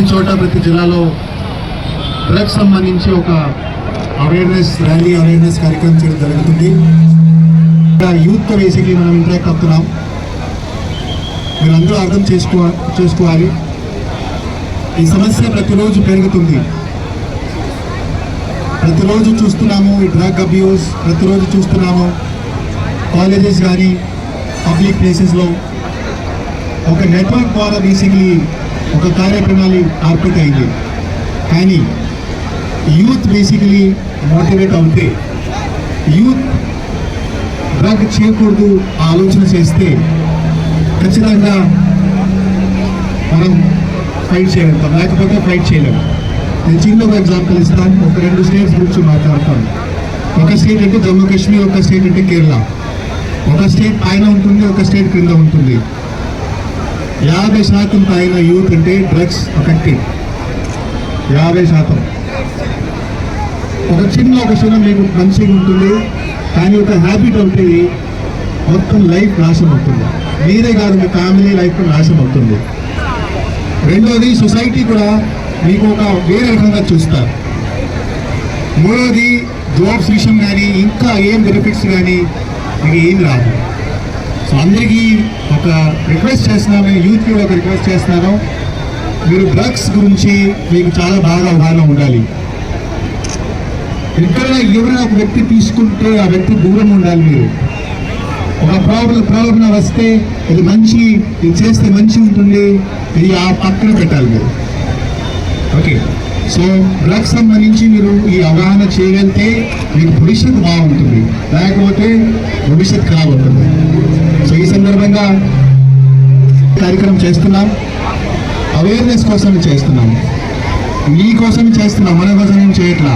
ప్రతి చోట ప్రతి జిల్లాలో డ్రగ్స్ సంబంధించి ఒక అవేర్నెస్ ర్యాలీ అవేర్నెస్ కార్యక్రమం చేయడం జరుగుతుంది. ఇక్కడ యూత్తో బేసిక్లీ మనం ఇంటరాక్ట్ అవుతున్నాం. మీరందరూ అర్థం చేసుకో చేసుకోవాలి. ఈ సమస్య ప్రతిరోజు పెరుగుతుంది. ప్రతిరోజు చూస్తున్నాము ఈ డ్రగ్ అబ్యూస్ ప్రతిరోజు చూస్తున్నాము కాలేజెస్ కానీ పబ్లిక్ ప్లేసెస్లో ఒక నెట్వర్క్ ద్వారా బేసిక్లీ ఒక కార్యక్రమాలు ఆర్పిట్ అయింది. కానీ యూత్ బేసికలీ మోటివేట్ అవుతే యూత్ డ్రగ్ చేయకూడదు ఆలోచన చేస్తే ఖచ్చితంగా మనం ఫైట్ చేయగలుగుతాం. లేకపోతే ఫైట్ చేయలేము నేను చిన్న ఒక ఎగ్జాంపుల్ ఇస్తాను. ఒక రెండు స్టేట్స్ గురించి మాట్లాడతాను. ఒక స్టేట్ అంటే జమ్మూ కాశ్మీర్ ఒక స్టేట్ అంటే కేరళ. ఒక స్టేట్ పైన ఉంటుంది ఒక స్టేట్ క్రింద ఉంటుంది. యాభై శాతం పైన యూత్ అంటే డ్రగ్స్ అఫెక్టెడ్ యాభై శాతం. ఒక చిన్న ఒక క్షణం మీకు మంచిగా ఉంటుంది. కానీ ఒక హ్యాబిట్ అవుతుంది మొత్తం లైఫ్ నాశనం అవుతుంది. మీరే కాదు మీ ఫ్యామిలీ లైఫ్ నాశనం అవుతుంది. రెండోది సొసైటీ కూడా మీకు ఒక వేరే రకంగా చూస్తారు. మూడోది జాబ్స్ విషయం కానీ ఇంకా ఏం బెనిఫిట్స్ కానీ మీకు ఏం రాదు. సో అందరికీ ఒక రిక్వెస్ట్ చేస్తున్నాను యూత్ కూడా ఒక రిక్వెస్ట్ చేస్తున్నాను. మీరు డ్రగ్స్ గురించి మీకు చాలా బాగా అవగాహన ఉండాలి. ఎక్కడైనా ఎవరైనా ఒక వ్యక్తి తీసుకుంటే ఆ వ్యక్తి దూరం ఉండాలి మీరు. ఒక ప్రాబ్లం ప్రాబ్లం వస్తే ఇది మంచి ఇది చేస్తే మంచి ఉంటుంది ఇది ఆ పక్కన పెట్టాలి మీరు. ఓకే సో డ్రగ్స్ సంబంధించి మీరు ఈ అవగాహన చేయగలిగితే మీకు భవిష్యత్తు బాగుంటుంది. లేకపోతే భవిష్యత్తు ఖరాబ్ అవుతుంది సో ఈ సందర్భంగా కార్యక్రమం చేస్తున్నాం. అవేర్నెస్ కోసం చేస్తున్నాం. మీకోసం చేస్తున్నాం. మన కోసం ఏం చేయట్లా?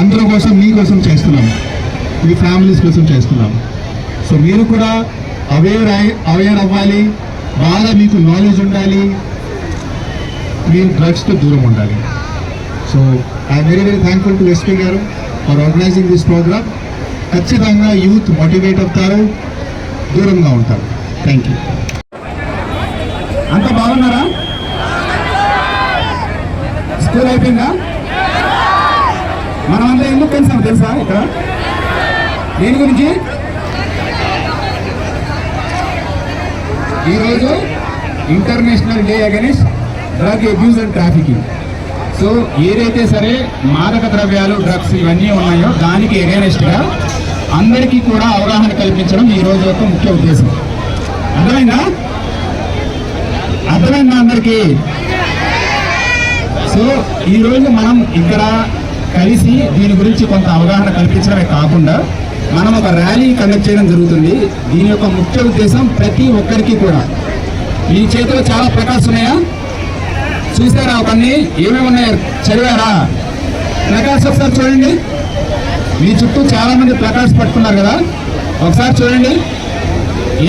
అందరి కోసం మీకోసం చేస్తున్నాం. మీ ఫ్యామిలీస్ కోసం చేస్తున్నాం. సో మీరు కూడా అవేర్ అవేర్ అవ్వాలి. బాగా మీకు నాలెడ్జ్ ఉండాలి. మీరు డ్రగ్స్తో దూరం ఉండాలి. So I'm very very thankful to SP garu for organising this programme ఖచ్చితంగా యూత్ మోటివేట్ అవుతారు దూరంగా ఉంటారు. థ్యాంక్ యూ అంత బాగున్నారా? స్కూల్ అయిపోయిందా? మనమంతా ఎందుకు కలిసాం తెలుసా ఇక్కడ? దేని గురించి? ఈరోజు international day against drug abuse and trafficking. So ఏదైతే సరే మాదక ద్రవ్యాలు డ్రగ్స్ ఇవన్నీ ఉన్నాయో దానికి ఎగెనిస్ట్గా అందరికీ కూడా అవగాహన కల్పించడం ఈ రోజు యొక్క ముఖ్య ఉద్దేశం. అర్థమైందా? అర్థమైందా అందరికీ? సో ఈరోజు మనం ఇక్కడ కలిసి దీని గురించి కొంత అవగాహన కల్పించడమే కాకుండా మనం ఒక ర్యాలీ కండక్ట్ చేయడం జరుగుతుంది. దీని యొక్క ముఖ్య ఉద్దేశం ప్రతి ఒక్కరికి కూడా. మీ చేతిలో చాలా ప్లకార్డ్స్ ఉన్నాయా? చూసారా అవన్నీ? ఏమేమి ఉన్నాయో? చదివారా? ప్లకార్డ్స్ ఒకసారి చూడండి. మీ చుట్టూ చాలా మంది ప్లకార్డ్స్ పట్టుకున్నారు కదా? ఒకసారి చూడండి.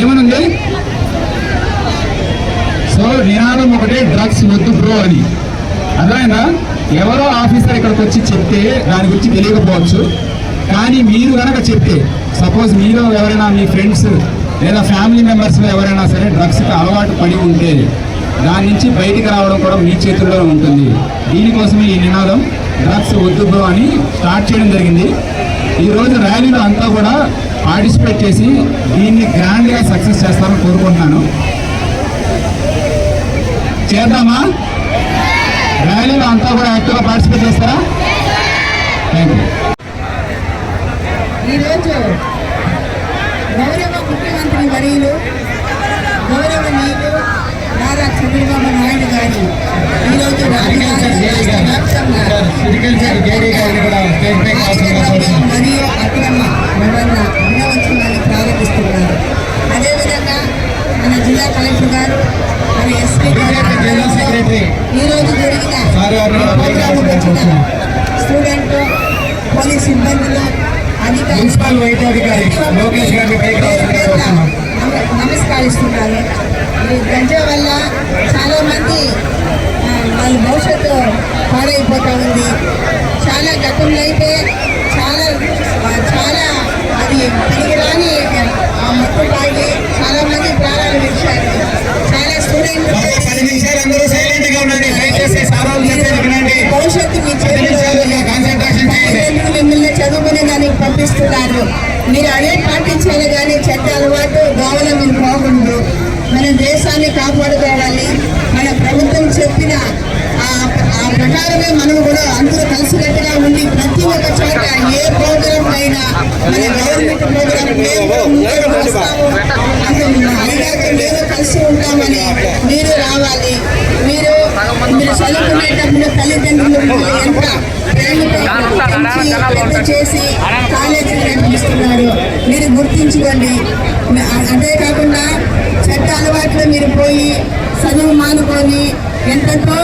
ఏమనుంది? సో నినాదం ఒకటే డ్రగ్స్ వద్దు బ్రో అని. అర్థమైందా? ఎవరో ఆఫీసర్ ఇక్కడికి వచ్చి చెప్తే దాని గురించి తెలియకపోవచ్చు. కానీ మీరు కనుక చెప్తే సపోజ్ మీరు ఎవరైనా మీ ఫ్రెండ్స్ లేదా ఫ్యామిలీ మెంబర్స్లో ఎవరైనా సరే డ్రగ్స్కి అలవాటు పడి ఉంటే దాని నుంచి బయటికి రావడం కూడా మీ చేతుల్లో ఉంటుంది. దీనికోసమే ఈ నినాదం డ్రగ్స్ వద్దు బ్రో అని స్టార్ట్ చేయడం జరిగింది. ఈరోజు ర్యాలీలో అంతా కూడా పార్టిసిపేట్ చేసి దీన్ని గ్రాండ్గా సక్సెస్ చేస్తారని కోరుకుంటున్నాను. చేద్దామా? ర్యాలీలో అంతా కూడా యాక్టివ్గా పార్టిసిపేట్ చేస్తారా? థ్యాంక్ యూ ఈరోజు గౌరవ ముఖ్యమంత్రి వర్యులు నీళ్ళు నారా చంద్రబాబు నాయుడు గారి ఈరోజు మరియు అక్రమ రవాణా దినోత్సవాన్ని ప్రారంభిస్తున్నారు. అదేవిధంగా మన జిల్లా కలెక్టర్ గారు మన ఎస్పీ గారు ఈరోజు జరిగిన స్టూడెంట్ పోలీస్ సిబ్బందులు అధికారులు మున్సిపల్ గంజా వల్ల చాలామంది వాళ్ళ భవిష్యత్తు పాడైపోతూ ఉంది. చాలా గతంలో అయితే చాలా చాలా అది పనికిరాని ఆ మొత్తం తాగి చాలామంది ప్రాణాలు విడిచారు. చాలా స్టూడెంట్ భవిష్యత్తు మిమ్మల్ని చదువుకునే దానికి పంపిస్తున్నారు. మీరు అదే పాటించాలి కానీ చెత్త అలవాటు కాపాడుకోవాలి. మన ప్రభుత్వం చెప్పిన ఆ ఆ ప్రకారమే మనం కూడా అందరూ కలిసికట్టుగా ఉండి ప్రతి ఒక్క చోట ఏ ప్రోగ్రామ్ అయినా మన గవర్నమెంట్ ప్రోగ్రామ్ మేము వస్తాము అసలు మేము కలిసి ఉంటామని మీరు రావాలి. మీరు మీరు చదువుకునేటప్పుడు తల్లిదండ్రులు ఎంత ప్రేమతో చేసి కాలేజీ నడిపిస్తున్నారు. మీరు గుర్తించుకోండి. అదే కాకుండా చెడ్డ అలవాట్లు మీరు పోయి చదువు మానుకొని ఎంతతో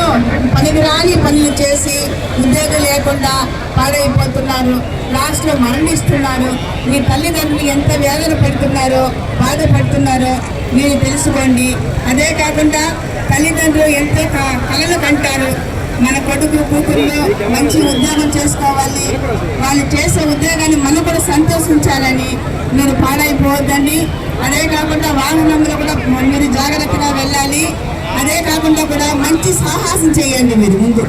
పనికిరాని పనులు చేసి ఉద్యోగం లేకుండా పాడైపోతున్నారు. లాస్ట్లో మరణిస్తున్నారు. మీ తల్లిదండ్రులు ఎంత వేదన పడుతున్నారో బాధపడుతున్నారో మీరు తెలుసుకోండి. అదే కాకుండా తల్లిదండ్రులు ఎంతో క- కంటారు. మన కొడుకు కూతురులో మంచి ఉద్యోగం చేసుకోవాలి. వాళ్ళు చేసే ఉద్యోగాన్ని మనం కూడా సంతోషించాలని మీరు పాడైపోవద్దండి. అదే కాకుండా వాహనంలో కూడా మీరు జాగ్రత్తగా వెళ్ళాలి. అదే కాకుండా కూడా మంచి సాహసం చేయండి మీరు ముందు.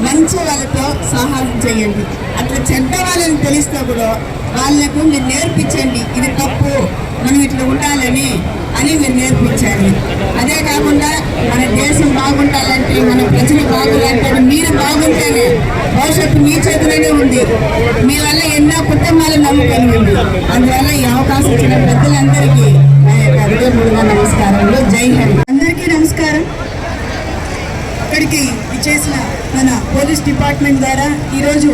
మంచి వాళ్ళతో సాహసం చేయండి. అట్లా చెడ్డ వాళ్ళని తెలిస్తే కూడా వాళ్ళకు మీరు నేర్పించండి. ఇది తప్పు. మనం ఇట్లా ఉండాలని అని మీరు నేర్పించాలి అదే కాకుండా మన దేశం బాగుండాలంటే మన ప్రజలు బాగుండాలంటే మీరు బాగుంటేనే భవిష్యత్తు మీ చేతిలోనే ఉంది మీ ఎన్నో కుటుంబాలు నమ్ముకొని ఉంది అందువల్ల ఈ అవకాశం ఇచ్చిన పెద్దలందరికీ నా యొక్క హృదయపూర్వక నమస్కారములు. జై హరి అందరికీ నమస్కారం. ఇక్కడికి ఇచ్చేసిన మన పోలీస్ డిపార్ట్మెంట్ ద్వారా ఈరోజు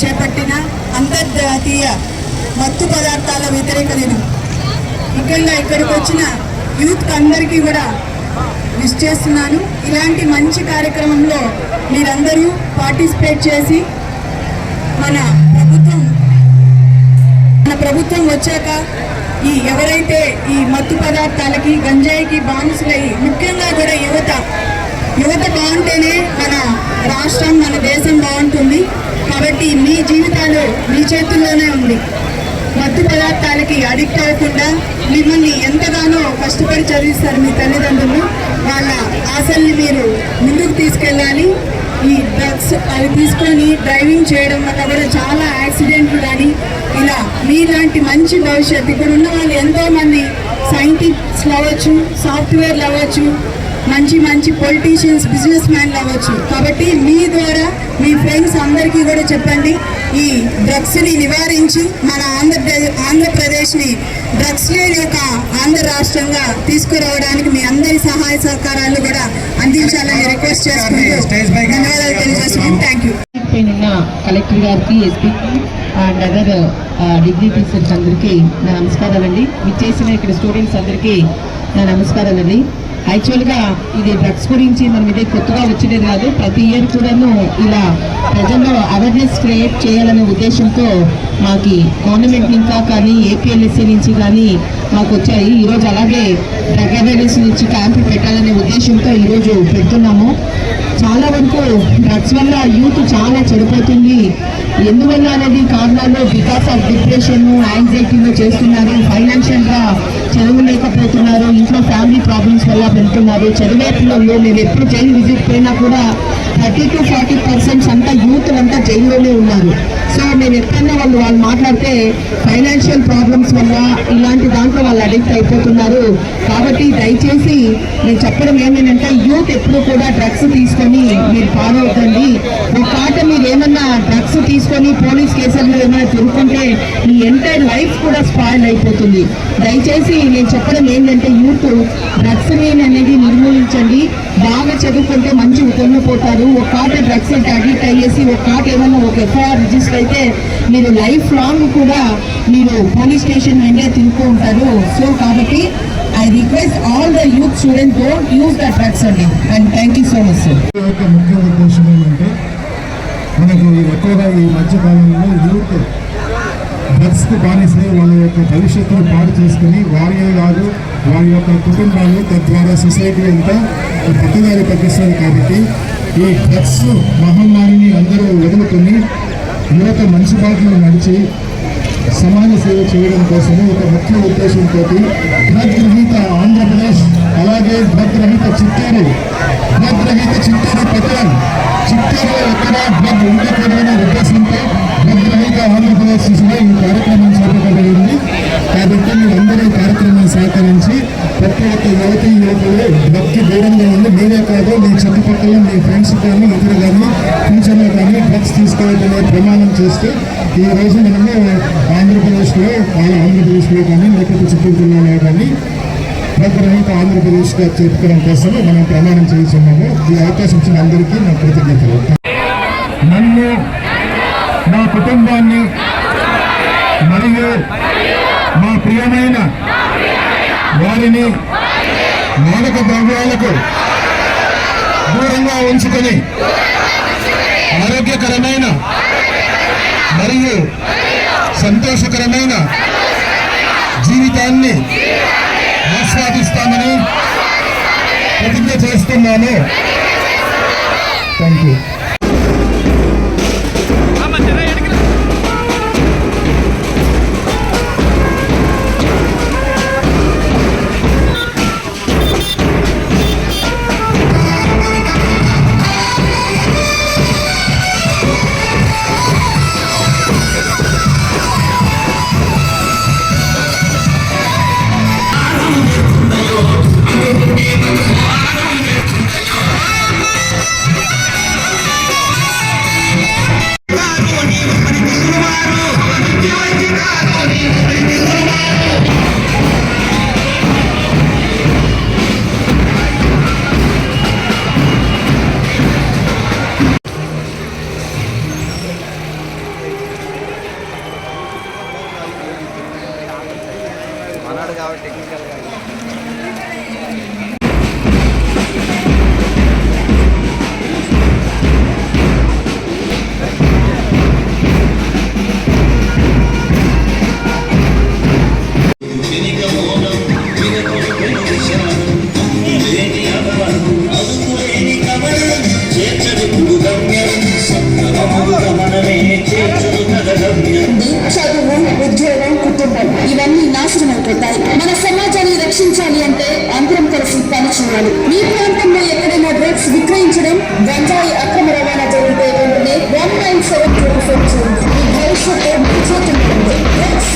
చేపట్టిన అంతర్జాతీయ మత్తు పదార్థాల వ్యతిరేక దినం. ముఖ్యంగా ఇక్కడికి వచ్చిన యూత్ అందరికీ కూడా విష్ చేస్తున్నాను. ఇలాంటి మంచి కార్యక్రమంలో మీరందరూ పార్టిసిపేట్ చేసి మన ప్రభుత్వం వచ్చాక ఈ ఎవరైతే ఈ మత్తు పదార్థాలకి గంజాయికి బానిసలై ముఖ్యంగా కూడా యువత యువత బాగుంటేనే మన రాష్ట్రం మన దేశం బాగుంటుంది. కాబట్టి మీ జీవితాలు మీ చేతుల్లోనే ఉంది. మత్తు పదార్థాలకి అడిక్ట్ అవ్వకుండా మిమ్మల్ని ఎంతగానో కష్టపడి చదివిస్తారు మీ తల్లిదండ్రులు. వాళ్ళ ఆశల్ని మీరు ముందుకు తీసుకెళ్ళాలి. ఈ డ్రగ్స్ అవి తీసుకొని డ్రైవింగ్ చేయడం వల్ల కూడా చాలా యాక్సిడెంట్లు కానీ ఇలా మీలాంటి మంచి భవిష్యత్తు. ఇక్కడ ఉన్న వాళ్ళు ఎంతో మంది సైంటిస్ట్లు అవ్వచ్చు సాఫ్ట్వేర్లు అవ్వచ్చు మంచి మంచి పొలిటీషియన్స్ బిజినెస్ మ్యాన్లు అవ్వచ్చు. కాబట్టి మీ ద్వారా మీ ఫ్రెండ్స్ అందరికీ కూడా చెప్పండి ఈ డ్రగ్స్ని నివారించి మన ఆంధ్రప్రదేశ్ ఆంధ్రప్రదేశ్ని డ్రగ్స్ లేని ఒక ఆంధ్ర రాష్ట్రంగా తీసుకురావడానికి మీ అందరి సహాయ సహకారాలు కూడా అందించాలని రిక్వెస్ట్ చేసుకుంటూ ధన్యవాదాలు థ్యాంక్ యూ కలెక్టర్ గారికి ఎస్పీకి అండ్ అదర్ డిగ్రీ టీచర్స్ అందరికీ నా నమస్కారాలండి. విచ్చేసిన ఇక్కడ స్టూడెంట్స్ అందరికీ నా నమస్కారాలండి. యాక్చువల్గా ఇది డ్రగ్స్ గురించి మనం ఇదే కొత్తగా వచ్చినది కాదు. ప్రతి ఇయర్ కూడాను ఇలా ప్రజల్లో అవేర్నెస్ క్రియేట్ చేయాలనే ఉద్దేశంతో మాకి గవర్నమెంట్ ఇంకా కానీ ఏపీఎల్ఎస్సీ నుంచి కానీ మాకు వచ్చాయి. ఈరోజు అలాగే డ్రగ్ అవేర్నెస్ నుంచి క్యాంపు పెట్టాలనే ఉద్దేశంతో ఈరోజు పెడుతున్నాము. చాలా వరకు డ్రగ్స్ వల్ల యూత్ చాలా చెడిపోతుంది. ఎందువల్ల అనేది కారణాలు బికాస్ ఆఫ్ డిప్రెషన్ యాంగ్జైటీలో చేస్తున్నారు. ఫైనాన్షియల్గా చదువు లేకపోతున్నారు. ఇంట్లో ఫ్యామిలీ ప్రాబ్లమ్స్ వల్ల వెళ్తున్నారు. చదివే పిల్లలు ఎప్పుడు జైలు విజిట్ పోయినా కూడా థర్టీ టు ఫార్టీ పర్సెంట్స్ అంతా యూత్ అంతా జైల్లోనే ఉన్నారు. సో నేను ఎప్పుడన్నా వాళ్ళు వాళ్ళు మాట్లాడితే ఫైనాన్షియల్ ప్రాబ్లమ్స్ వల్ల ఇలాంటి దాంట్లో వాళ్ళు అడిక్ట్ అయిపోతున్నారు. కాబట్టి దయచేసి నేను చెప్పడం ఏంటంటే యూత్ ఎప్పుడు కూడా డ్రగ్స్ తీసుకొని మీరు ఫాలో ఒక పాట మీరు ఏమన్నా డ్రగ్స్ తీసుకొని పోలీస్ కేసుల్లో ఏమైనా తిరుగుతుంటే మీ ఎంటైర్ లైఫ్ కూడా స్పాయిల్ అయిపోతుంది. దయచేసి నేను చెప్పడం ఏంటంటే యూత్ డ్రగ్స్ అనేది నిర్మూలించండి. బాగా చదువుకుంటే మంచి పొందిపోతారు ఒక కాట డ్రగ్స్ అంటే అడిక్ట్ అయ్యేసి ఒక కార్ట్ ఏమన్నా ఒక ఎఫ్ఐఆర్ రిజిస్టర్ అయితే మీరు లైఫ్ లాంగ్ కూడా మీరు పోలీస్ స్టేషన్ నుండే తిరుగుతూ ఉంటారు. సో కాబట్టి I request all the youth student don't use the drugs అండి and thank you so much sir యొక్క ముఖ్య ఉద్దేశం ఏంటంటే మనకు ఎక్కువగా ఈ మధ్యకాలంలో యూత్ డ్రగ్స్కి బానిసై వాళ్ళ యొక్క భవిష్యత్తును పాడు చేసుకుని వారే కాదు వారి యొక్క కుటుంబాలు తద్వారా సొసైటీ అంతా పట్టుదారి పట్టిస్తుంది కాబట్టి ఈ డ్రగ్స్ మహమ్మారిని అందరూ వదులుకొని యువత మంచి బాటలో నడిచి సమాజ సేవ చేయడం కోసము ఒక ముఖ్య ఉద్దేశంతో డ్రగ్ రహిత ఆంధ్రప్రదేశ్ అలాగే డ్రగ్ రహిత చిత్తూరు. డ్రగ్ రహిత చిత్తూరు పట్టణం చిత్తూరులో ఎక్కడ డ్రగ్ ఉండకూడదనే ఉద్దేశంతో డ్రగ్ ఆంధ్రప్రదేశ్ దిశగా ఈ కార్యక్రమం చేపట్టబడింది కాబట్టి మీరందరూ ఈ కార్యక్రమం సహకరించి ప్రతి ఒక్క యువతి యువకులు భక్తి దూరంగా ఉండి మీరే కాదు మీ చుట్టుపక్కల మీ ఫ్రెండ్స్ కానీ ఇతరు కానీ ఫ్యూచర్లో కానీ డ్రగ్స్ తీసుకోవద్దనే ప్రమాణం చేస్తే ఈ రోజు మనము ఆంధ్రప్రదేశ్లో ఆంధ్రప్రదేశ్లో కానీ లేకపోతే చిత్తూరు జిల్లాలో కానీ ప్రజలకు ఆంధ్రప్రదేశ్గా చెప్పుకోవడం కోసం మనం ప్రమాణం చేస్తున్నాము ఈ అవకాశం ఇచ్చిన అందరికీ నా కృతజ్ఞతలు. నన్ను మా కుటుంబాన్ని మరియు మా ప్రియమైన వారిని మాదక ద్రవ్యాలకు దూరంగా ఉంచుకొని ఆరోగ్యకరమైన మరియు సంతోషకరమైన జీవితాన్ని ఆస్వాదిస్తామని ప్రతిజ్ఞ చేస్తున్నాను థ్యాంక్ యూ చదువు ఉద్యోగం కుటుంబం. ఇవన్నీ నాశనం అవుతుంటాయి మన సమాజాన్ని రక్షించాలి అంటే అందరం కలిసి పని చేయాలి. మీ ప్రాంతంలో ఎక్కడైనా డ్రగ్స్ విక్రయించడం గంజాయి అక్రమ రవాణా జరిగితే వెంటనే one nine seven twenty four చేయండి మీ భవిష్యత్తు డ్రగ్స్